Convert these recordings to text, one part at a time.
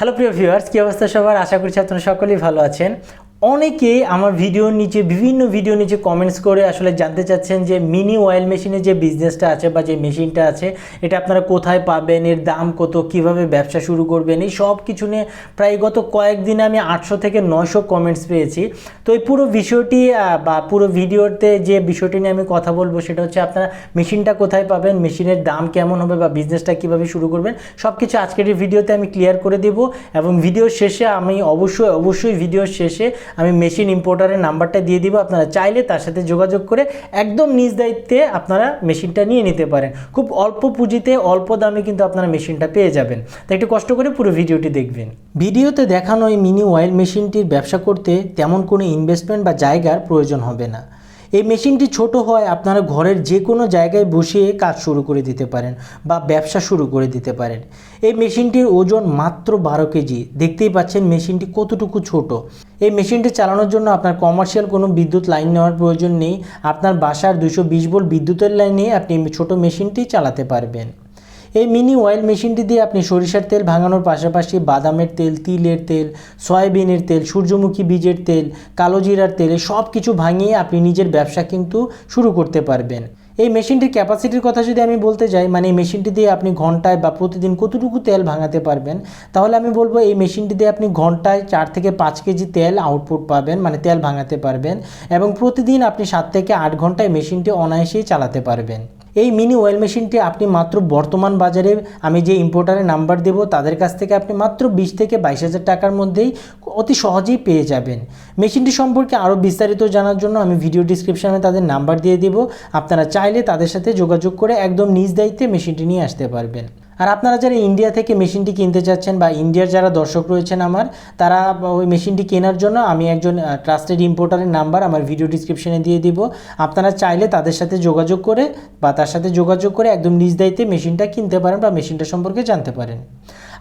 Hello প্রিয় viewers কী অবস্থা সবার? আশা করছি আপনারা সকলেই ভালো আছেন। অনেকেই আমার ভিডিওর নিচে, বিভিন্ন ভিডিও নিচে কমেন্টস করে আসলে জানতে চাচ্ছেন যে মিনি অয়েল মেশিনের যে বিজনেসটা আছে বা যে মেশিনটা আছে, এটা আপনারা কোথায় পাবেন, এর দাম কত, কীভাবে ব্যবসা শুরু করবেন, এই সব কিছু নিয়ে প্রায় গত কয়েকদিনে আমি আটশো থেকে নয়শো কমেন্টস পেয়েছি। তো এই পুরো বিষয়টি বা পুরো ভিডিওতে যে বিষয়টি নিয়ে আমি কথা বলব সেটা হচ্ছে আপনারা মেশিনটা কোথায় পাবেন মেশিনের দাম কেমন হবে বা বিজনেসটা কীভাবে শুরু করবেন সব কিছু আজকের ভিডিওতে আমি ক্লিয়ার করে দেব। এবং ভিডিও শেষে আমি অবশ্যই অবশ্যই ভিডিও শেষে আমি মেশিন ইম্পোর্টারের নাম্বারটা দিয়ে দিব, আপনারা চাইলে তার সাথে যোগাযোগ করে একদম নিজ দায়িত্বে আপনারা মেশিনটা নিয়ে নিতে পারেন। খুব অল্প পুঁজিতে অল্প দামে কিন্তু আপনারা মেশিনটা পেয়ে যাবেন। তাই একটু কষ্ট করে পুরো ভিডিওটি দেখবেন। ভিডিওতে দেখানো এই মিনি অয়েল মেশিনটির ব্যবসা করতে তেমন কোনো ইনভেস্টমেন্ট বা জায়গার প্রয়োজন হবে না। এই মেশিনটি ছোট হয় আপনারা ঘরের যে কোনো জায়গায় বসিয়ে কাজ শুরু করে দিতে পারেন বা ব্যবসা শুরু করে দিতে পারেন। এই মেশিনটির ওজন মাত্র বারো কেজি। দেখতেই পাচ্ছেন মেশিনটি কতটুকু ছোট। এই মেশিনটি চালানোর জন্য আপনার কমার্শিয়াল কোনো বিদ্যুৎ লাইন নেওয়ার প্রয়োজন নেই। আপনার বাসার দুশো বিশ ভোল্ট বিদ্যুতের লাইনে আপনি ছোট মেশিনটি চালাতে পারবেন। এই মিনি অয়েল মেশিনটি দিয়ে আপনি সরিষার তেল ভাঙানোর পাশাপাশি বাদামের তেল, তিলের তেল, সয়াবিনের তেল, সূর্যমুখী বীজের তেল, কালো জিরার তেল সব কিছু ভাঙিয়ে আপনি নিজের ব্যবসা কিন্তু শুরু করতে পারবেন। এই মেশিনটির ক্যাপাসিটির কথা যদি আমি বলতে যাই মানে এই মেশিনটি দিয়ে আপনি ঘন্টায় বা প্রতিদিন কতটুকু তেল ভাঙাতে পারবেন, তাহলে আমি বলব এই মেশিনটি দিয়ে আপনি ঘন্টায় চার থেকে পাঁচ কেজি তেল আউটপুট পাবেন মানে তেল ভাঙাতে পারবেন এবং প্রতিদিন আপনি সাত থেকে আট ঘন্টায় মেশিনটি অনায়াসেই চালাতে পারবেন। এই মিনি ওয়েল মেশিনটি আপনি মাত্র বর্তমান বাজারে আমি যে ইম্পোর্টারের নাম্বার দেব, তাদের কাছ থেকে আপনি মাত্র বিশ থেকে বাইশ হাজার টাকার মধ্যেই অতি সহজেই পেয়ে যাবেন। মেশিনটি সম্পর্কে আরও বিস্তারিত জানার জন্য আমি ভিডিও ডিসক্রিপশানে তাদের নাম্বার দিয়ে দেব। আপনারা চাইলে তাদের সাথে যোগাযোগ করে একদম নিজ দায়িত্বে মেশিনটি নিয়ে আসতে পারবেন। আর আপনারা যারা ইন্ডিয়া থেকে মেশিনটি কিনতে চাচ্ছেন বা ইন্ডিয়ার যারা দর্শক রয়েছেন আমার, তারা ওই মেশিনটি কেনার জন্য আমি একজন ট্রাস্টেড ইম্পোর্টারের নাম্বার আমার ভিডিও ডিসক্রিপশনে দিয়ে দিব। আপনারা চাইলে তাদের সাথে যোগাযোগ করে বা তার সাথে যোগাযোগ করে একদম নিজ দায়িত্বে মেশিনটা কিনতে পারেন বা মেশিনটা সম্পর্কে জানতে পারেন।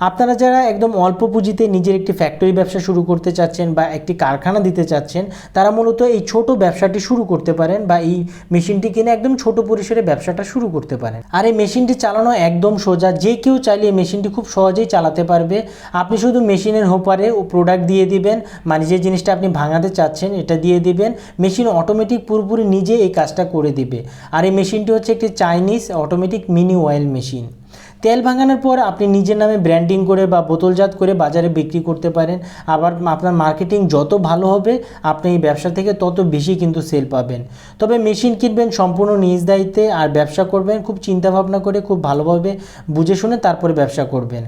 আপনারা যারা একদম অল্প পুঁজিতে নিজের একটি ফ্যাক্টরি ব্যবসা শুরু করতে চাচ্ছেন বা একটি কারখানা দিতে চাচ্ছেন, তারা মূলত এই ছোট ব্যবসাটি শুরু করতে পারেন বা এই মেশিনটি কিনে একদম ছোট পরিসরে ব্যবসাটা শুরু করতে পারেন। আর এই মেশিনটি চালানো একদম সোজা, যে কেউ চাইলে এই মেশিনটি খুব সহজেই চালাতে পারবে। আপনি শুধু মেশিনের হোপারে ও প্রোডাক্ট দিয়ে দিবেন মানে যে জিনিসটা আপনি ভাঙাতে চাচ্ছেন এটা দিয়ে দিবেন। মেশিন অটোমেটিক পুরোপুরি নিজে এই কাজটা করে দিবে। আর এই মেশিনটি হচ্ছে একটি Chinese automatic mini oil machine তেল ভাঙানোর পর আপনি নিজের নামে ব্র্যান্ডিং করে বা বোতলজাত করে বাজারে বিক্রি করতে পারেন। আবার আপনার মার্কেটিং যত ভালো হবে, আপনি এই ব্যবসা থেকে তত বেশি কিন্তু সেল পাবেন। তবে মেশিন কিনবেন সম্পূর্ণ নিজ দায়িত্বে আর ব্যবসা করবেন, খুব চিন্তাভাবনা করে, খুব ভালোভাবে বুঝে শুনে তারপরে ব্যবসা করবেন।